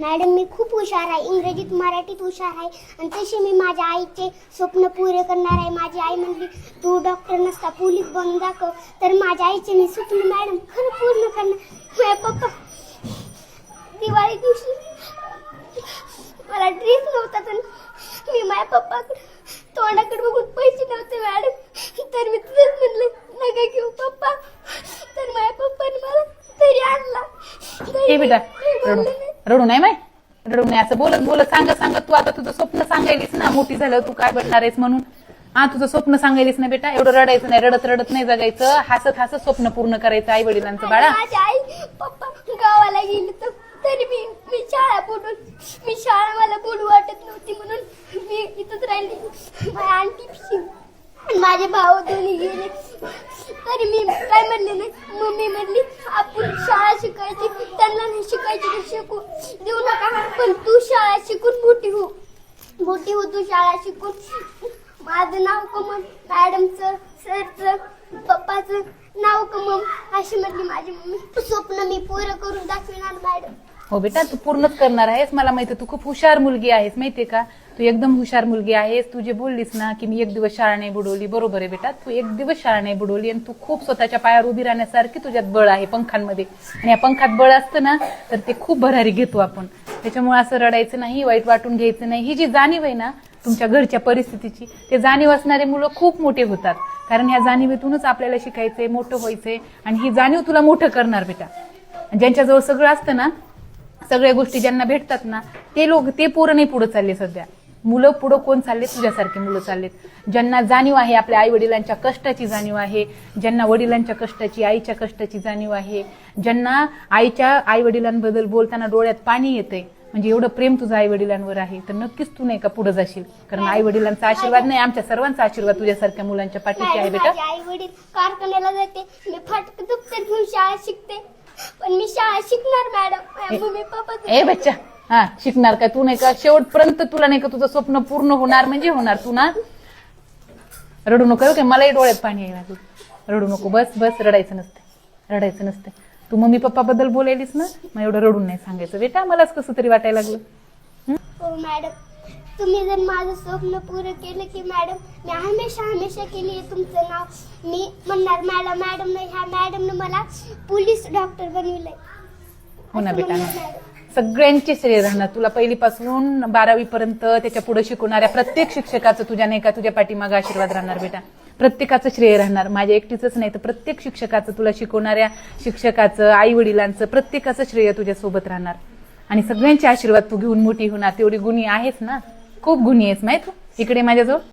Madam मी खूप हुशार आहे. इंग्रजीत मराठीत हुशार आहे. आणि तसे मी माझ्या आईचे स्वप्न पुरे करणार आहे. माझी आई म्हणली तू डॉक्टर नसता पोलीस बनून दाखव. तर माझ्या आईचे मी स्वप्न मॅडम खरं पूर्ण करणार. माझ्या पप्पा दिवाळी दिवशी मला ड्रेस नव्हता तर मी माझ्या पप्पाकडे तोंडाकडे बघून पैसे नव्हते मॅडम. तर मी तुझंच म्हणलं नका घेऊ पप्पा. तर माझ्या पप्पाने मला तरी आणला. बेटा रडू नाही. माय रडू नाही असं बोलत बोलत सांगत सांगत तू आता तुझं स्वप्न सांगायलीस ना मोठी झालं तू काय बनणार आहेस म्हणून? हा तुझं स्वप्न सांगायलीस ना बेटा? एवढं रडायचं नाही रडत रडत नाही जगायचं. हसत हसत स्वप्न पूर्ण करायचं आई वडिलांचं बाळा माझी आई पप्पा गावाला गेली तर तरी मी मी शाळा बुडून मी शाळा मला बुडू वाटत नव्हती म्हणून मी इथंच राहिली. माझ्या आंटी माझे भाऊ दोन्ही गेले. तरी मी काय म्हणले नाही? मम्मी म्हणली आपण शाळा शिकायची. त्यांना नाही शिकायची शिकू. देऊ नका पण तू शाळा शिकून मोठी हो. मोठी हो तू शाळा शिकून. माझं नाव कमल मॅडमचं सरचं पप्पाचं नाव कमल अशी म्हटली माझी मम्मी. स्वप्न मी पूर्ण करून दाखविणार मॅडम. हो बेटा तू पूर्णच करणार आहेस. मला माहिती तू खूप हुशार मुलगी आहेस माहितीये का? तू एकदम हुशार मुलगी आहेस. तू जे बोललीस ना की मी एक दिवस शाळा नाही बुडवली बरोबर आहे बेटा. तू एक दिवस शाळा नाही बुडवली आणि तू खूप स्वतःच्या पायावर उभी राहण्यासारखी तुझ्यात बळ आहे पंखांमध्ये. आणि या पंखात बळ असतं ना तर ते खूप भरारी घेतो आपण. त्याच्यामुळे असं रडायचं नाही वाईट वाटून घ्यायचं नाही. ही जी जाणीव आहे ना तुमच्या घरच्या परिस्थितीची ते जाणीव असणारे मुलं खूप मोठे होतात. कारण ह्या जाणीवेतूनच आपल्याला शिकायचंय मोठं व्हायचंय. आणि ही जाणीव तुला मोठं करणार बेटा. ज्यांच्याजवळ सगळं असतं ना सगळ्या गोष्टी ज्यांना भेटतात ना ते लोक ते पोरं नाही पुढे चालले सध्या. मुलं पुढं कोण चालले? तुझ्यासारखे मुलं चाललेत. ज्यांना जाणीव आहे आपल्या आई वडिलांच्या कष्टाची जाणीव आहे ज्यांना वडिलांच्या कष्टाची आईच्या कष्टाची जाणीव आहे ज्यांना आईच्या आई वडिलांबद्दल बोलताना डोळ्यात पाणी येते म्हणजे एवढं प्रेम तुझं आई वडिलांवर आहे तर नक्कीच तू नाही का पुढे जाशील? कारण आई वडिलांचा आशीर्वाद नाही आमच्या सर्वांचा आशीर्वाद तुझ्यासारख्या मुलांच्या पाठीशी आहे बेटा. आई वडील कारखान्याला जाते मी फाटक घेऊन शाळा शिकते. पण मी शाळा शिकणार मॅडम. ए बच्चा. हा शिकणार का तू नाही का? शेवटपर्यंत तुला नाही का तुझं स्वप्न पूर्ण होणार म्हणजे होणार तू ना? रडू नको काय मलाही डोळ्यात पाणी यायला लागलं. रडू नको बस बस रडायचं नसते रडायचं नसते तू मम्मी पप्पा बद्दल बोलायलीस ना मग एवढं रडून नाही सांगायचं. बेटा मलाच कसं तरी वाटायला लागलं. हो? मॅडम. तुम्ही जर माझं स्वप्न पुरं केलं की मॅडम मी हमेशा हमेशा केली आहे तुमचं नाव. मी म्हणणार मॅडम मॅडम ह्या मॅडमनं मला पोलीस डॉक्टर बनविलंय. हो ना बेटा ना. सगळ्यांचे श्रेय राहणार. तुला पहिलीपासून बारावी पर्यंत त्याच्या पुढे शिकवणाऱ्या प्रत्येक शिक्षकाचं तुझ्या नाही का तुझ्या पाठीमागे आशीर्वाद राहणार बेटा. प्रत्येकाचं श्रेय राहणार. माझ्या एकटीचंच नाही तर प्रत्येक शिक्षकाचं तुला शिकवणाऱ्या शिक्षकाचं आई वडिलांचं प्रत्येकाचं श्रेय तुझ्या सोबत राहणार. आणि सगळ्यांचे आशीर्वाद तू घेऊन मोठी होणार. तेवढी गुणी आहेस ना. खूप गुणी आहेस माहीत इकडे माझ्याजवळ.